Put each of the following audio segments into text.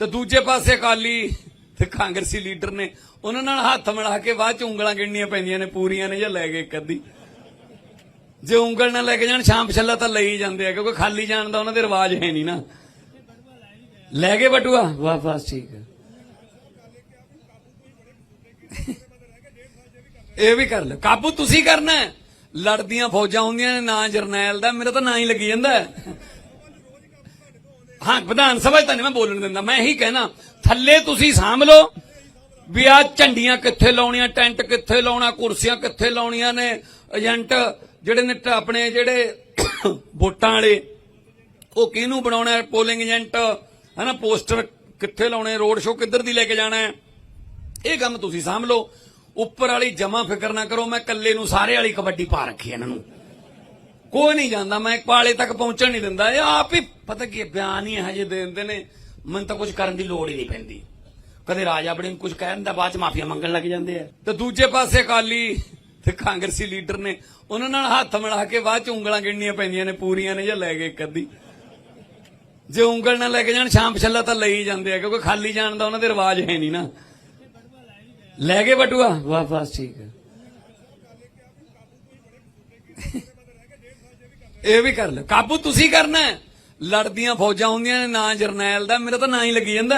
ਤੇ ਦੂਜੇ ਪਾਸੇ ਅਕਾਲੀ ਤੇ ਕਾਂਗਰਸੀ ਲੀਡਰ ਨੇ ਉਹਨਾਂ ਨਾਲ ਹੱਥ ਮਿਲਾ ਕੇ ਬਾਅਦ ਚ ਉਂਗਲਾਂ ਗਿਣਨੀਆਂ ਪੈਂਦੀਆਂ ਨੇ, ਪੂਰੀਆਂ ਨੇ ਜਾਂ ਲੈ ਗਏ ਇੱਕ ਅੱਧੀ। ਜੇ ਉਂਗਲ ਨਾ ਲੈ ਕੇ ਜਾਣ ਸ਼ਾਮ ਛੱਲਾ ਤਾਂ ਲਈ ਜਾਂਦੇ ਆ, ਕਿਉਂਕਿ ਖਾਲੀ ਜਾਣ ਦਾ ਉਹਨਾਂ ਦੇ ਰਿਵਾਜ ਹੈ ਨਹੀਂ ਨਾ। ਲੈ ਗਏ ਬਟੂਆ? ਵਾਹ ਬਸ ਠੀਕ ਹੈ ਇਹ ਵੀ ਕਰ ਲਓ। ਕਾਬੂ ਤੁਸੀਂ ਕਰਨਾ ਲੜਦੀਆਂ ਫੌਜਾਂ ਹੁੰਦੀਆਂ ਨੇ, ਨਾ ਜਰਨੈਲ ਦਾ, ਮੇਰਾ ਤਾਂ ਨਾਂ ਹੀ ਲੱਗੀ ਜਾਂਦਾ ਹਾਂ ਵਿਧਾਨ ਸਭਾ 'ਚ ਤਾਂ ਨਹੀਂ ਮੈਂ ਬੋਲਣ ਦਿੰਦਾ। ਮੈਂ ਇਹੀ ਕਹਿਣਾ, ਥੱਲੇ ਤੁਸੀਂ ਸਾਂਭ ਲਓ ਵੀ ਆ ਝੰਡੀਆਂ ਕਿੱਥੇ ਲਾਉਣੀਆਂ, ਟੈਂਟ ਕਿੱਥੇ ਲਾਉਣਾ, ਕੁਰਸੀਆਂ ਕਿੱਥੇ ਲਾਉਣੀਆਂ ਨੇ, ਏਜੰਟ ਜਿਹੜੇ ਨੇ ਆਪਣੇ ਜਿਹੜੇ ਵੋਟਾਂ ਵਾਲੇ, ਉਹ ਕਿਹਨੂੰ ਬਣਾਉਣਾ ਪੋਲਿੰਗ ਏਜੰਟ, ਹਨਾ, ਪੋਸਟਰ ਕਿੱਥੇ ਲਾਉਣੇ, ਰੋਡ ਸ਼ੋਅ ਕਿੱਧਰ ਦੀ ਲੈ ਕੇ ਜਾਣਾ ਹੈ। ਇਹ ਕੰਮ ਤੁਸੀਂ ਸਾਂਭ ਲਓ। ਉੱਪਰ ਵਾਲੀ ਜਮਾ ਫਿਕਰ ਨਾ ਕਰੋ, ਮੈਂ ਇਕੱਲੇ ਨੂੰ ਸਾਰੇ ਵਾਲੀ ਕਬੱਡੀ ਪਾ ਰੱਖੀ ਇਹਨਾਂ ਨੂੰ। ਕੋਈ ਨਹੀਂ ਜਾਂਦਾ, ਮੈਂ ਪਾਲੇ ਤੱਕ ਪਹੁੰਚਣ ਨਹੀਂ ਦਿੰਦਾ। ਇਹ ਆਪ ਹੀ ਪਤਾ ਕੀ ਬਿਆਨ ਹੀ ਹਜੇ ਦੇ ਦਿੰਦੇ ਨੇ। ਮੈਨੂੰ ਤਾਂ ਕੁਝ ਕਰਨ ਦੀ ਲੋੜ ਹੀ ਨਹੀਂ ਪੈਂਦੀ। ਕਦੇ ਰਾਜਾ ਬੜੇ ਨੂੰ ਕੁਝ ਕਹਿਣ ਦਾ ਬਾਅਦ ਚ ਮਾਫੀਆ ਮੰਗਣ ਲੱਗ ਜਾਂਦੇ ਆ। ਤੇ ਦੂਜੇ ਪਾਸੇ ਅਕਾਲੀ ਤੇ ਕਾਂਗਰਸੀ ਲੀਡਰ ਨੇ, ਉਹਨਾਂ ਨਾਲ ਹੱਥ ਮਿਲਾ ਕੇ ਬਾਅਦ ਚ ਉਂਗਲਾਂ ਗਿਣਨੀਆਂ ਪੈਂਦੀਆਂ ਨੇ, ਪੂਰੀਆਂ ਨੇ ਜਾਂ ਲੈ ਗਏ ਇੱਕ ਅੱਧੀ। ਜੇ ਉਂਗਲ ਨਾ ਲੈ ਕੇ ਜਾਣ ਸ਼ਾਮ ਛੱਲਾ ਤਾਂ ਲਈ ਜਾਂਦੇ ਆ, ਕਿਉਂਕਿ ਖਾਲੀ ਜਾਣ ਦਾ ਉਹਨਾਂ ਦੇ ਰਿਵਾਜ ਹੈ ਨਹੀਂ ਨਾ। ਲੈ ਗਏ ਬਟੂਆ? ਵਾਹ ਬਸ ਠੀਕ ਹੈ ਇਹ ਵੀ ਕਰ ਲਓ ਕਾਬੂ ਤੁਸੀਂ ਕਰਨਾ ਲੜਦੀਆਂ ਫੌਜਾਂ ਹੁੰਦੀਆਂ ਨੇ, ਨਾਂ ਜਰਨੈਲ ਦਾ। ਮੇਰਾ ਤਾਂ ਨਾਂ ਹੀ ਲੱਗੀ ਜਾਂਦਾ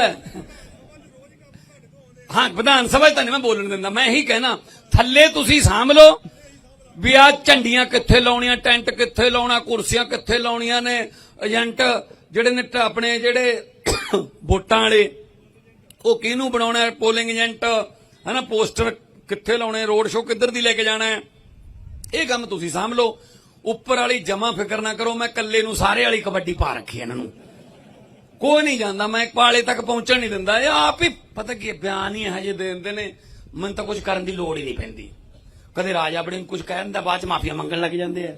ਹਾਂ। ਵਿਧਾਨ ਸਭਾ 'ਚ ਤਾਂ ਨਹੀਂ ਮੈਂ ਬੋਲਣ ਦਿੰਦਾ। ਮੈਂ ਇਹੀ ਕਹਿਣਾ, ਥੱਲੇ ਤੁਸੀਂ ਸਾਂਭ ਲਓ ਵੀ ਆ ਝੰਡੀਆਂ ਕਿੱਥੇ ਲਾਉਣੀਆਂ, ਟੈਂਟ ਕਿੱਥੇ ਲਾਉਣਾ, ਕੁਰਸੀਆਂ ਕਿੱਥੇ ਲਾਉਣੀਆਂ ਨੇ, ਏਜੰਟ ਜਿਹੜੇ ਨੇ ਆਪਣੇ ਜਿਹੜੇ ਵੋਟਾਂ ਵਾਲੇ, ਉਹ ਕਿਹਨੂੰ ਬਣਾਉਣਾ ਹੈ? ਪੋਲਿੰਗ ਏਜੰਟ, ਹਨਾ, ਪੋਸਟਰ ਕਿੱਥੇ ਲਾਉਣੇ, ਰੋਡ ਸ਼ੋਅ ਕਿੱਧਰ ਦੀ ਲੈ ਕੇ ਜਾਣਾ ਹੈ? ਇਹ ਕੰਮ ਤੁਸੀਂ ਸਾਂਭ ਲਓ। ਉੱਪਰ ਵਾਲੀ ਜਮਾ ਫਿਕਰ ਨਾ ਕਰੋ, ਮੈਂ ਇਕੱਲੇ ਨੂੰ ਸਾਰੇ ਵਾਲੀ ਕਬੱਡੀ ਪਾ ਰੱਖੀ ਇਹਨਾਂ ਨੂੰ। ਕੋਈ ਨਹੀਂ ਜਾਂਦਾ, ਮੈਂ ਪਾਲੇ ਤੱਕ ਪਹੁੰਚਣ ਨਹੀਂ ਦਿੰਦਾ। ਇਹ ਆਪ ਹੀ, ਪਤਾ ਕੀ ਬਿਆਨ ਹੀ ਹਜੇ ਦੇ ਦਿੰਦੇ ਨੇ। ਮੈਨੂੰ ਤਾਂ ਕੁਝ ਕਰਨ ਦੀ ਲੋੜ ਹੀ ਨਹੀਂ ਪੈਂਦੀ। ਕਦੇ ਰਾਜਾ ਬੜੇ ਨੂੰ ਕੁਝ ਕਹਿਣ ਦਾ ਬਾਅਦ ਚ ਮਾਫੀਆ ਮੰਗਣ ਲੱਗ ਜਾਂਦੇ ਆ।